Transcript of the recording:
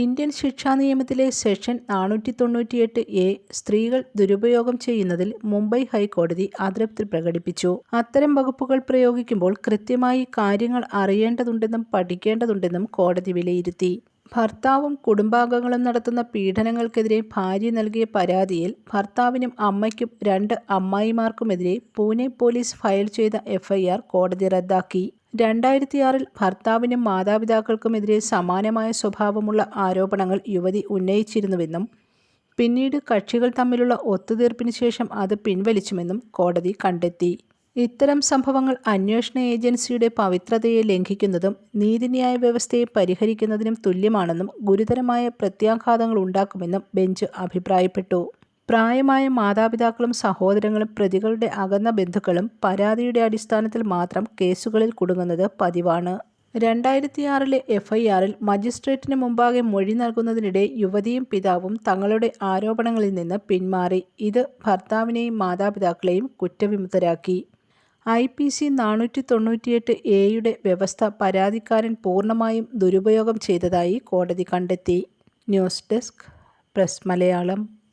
Indian ശിക്ഷാ നിയമത്തിലെ section നാനൂറ്റി തൊണ്ണൂറ്റിയെട്ട് എ സ്ത്രീകൾ ദുരുപയോഗം ചെയ്യുന്നതിൽ മുംബൈ ഹൈക്കോടതി അതൃപ്തി പ്രകടിപ്പിച്ചു. അത്തരം വകുപ്പുകൾ പ്രയോഗിക്കുമ്പോൾ കൃത്യമായി കാര്യങ്ങൾ അറിയേണ്ടതുണ്ടെന്നും പഠിക്കേണ്ടതുണ്ടെന്നും കോടതി വിലയിരുത്തി. ഭർത്താവും കുടുംബാംഗങ്ങളും നടത്തുന്ന പീഡനങ്ങൾക്കെതിരെ ഭാര്യ നൽകിയ പരാതിയിൽ ഭർത്താവിനും അമ്മയ്ക്കും രണ്ട് അമ്മായിമാർക്കുമെതിരെ പൂനെ പോലീസ് ഫയൽ ചെയ്ത എഫ്ഐആർ കോടതി റദ്ദാക്കി. രണ്ടായിരത്തിയാറിൽ ഭർത്താവിനും മാതാപിതാക്കൾക്കുമെതിരെ സമാനമായ സ്വഭാവമുള്ള ആരോപണങ്ങൾ യുവതി ഉന്നയിച്ചിരുന്നുവെന്നും പിന്നീട് കക്ഷികൾ തമ്മിലുള്ള ഒത്തുതീർപ്പിന് ശേഷം അത് പിൻവലിച്ചുമെന്നും കോടതി കണ്ടെത്തി. ഇത്തരം സംഭവങ്ങൾ അന്വേഷണ ഏജൻസിയുടെ പവിത്രതയെ ലംഘിക്കുന്നതും നീതിന്യായ വ്യവസ്ഥയെ പരിഹരിക്കുന്നതിനും തുല്യമാണെന്നും ഗുരുതരമായ പ്രത്യാഘാതങ്ങൾ ഉണ്ടാക്കുമെന്നും ബെഞ്ച് അഭിപ്രായപ്പെട്ടു. പ്രായമായ മാതാപിതാക്കളും സഹോദരങ്ങളും പ്രതികളുടെ അകന്ന ബന്ധുക്കളും പരാതിയുടെ അടിസ്ഥാനത്തിൽ മാത്രം കേസുകളിൽ കുടുങ്ങുന്നത് പതിവാണ്. രണ്ടായിരത്തിയാറിലെ എഫ്ഐആറിൽ മജിസ്ട്രേറ്റിന് മുമ്പാകെ മൊഴി നൽകുന്നതിനിടെ യുവതിയും പിതാവും തങ്ങളുടെ ആരോപണങ്ങളിൽ നിന്ന് പിന്മാറി. ഇത് ഭർത്താവിനെയും മാതാപിതാക്കളെയും കുറ്റവിമുക്തരാക്കി. ഐ പി സി നാനൂറ്റി തൊണ്ണൂറ്റിയെട്ട് എയുടെ വ്യവസ്ഥ പരാതിക്കാരൻ പൂർണമായും ദുരുപയോഗം ചെയ്തതായി കോടതി കണ്ടെത്തി. News desk press Malayalam.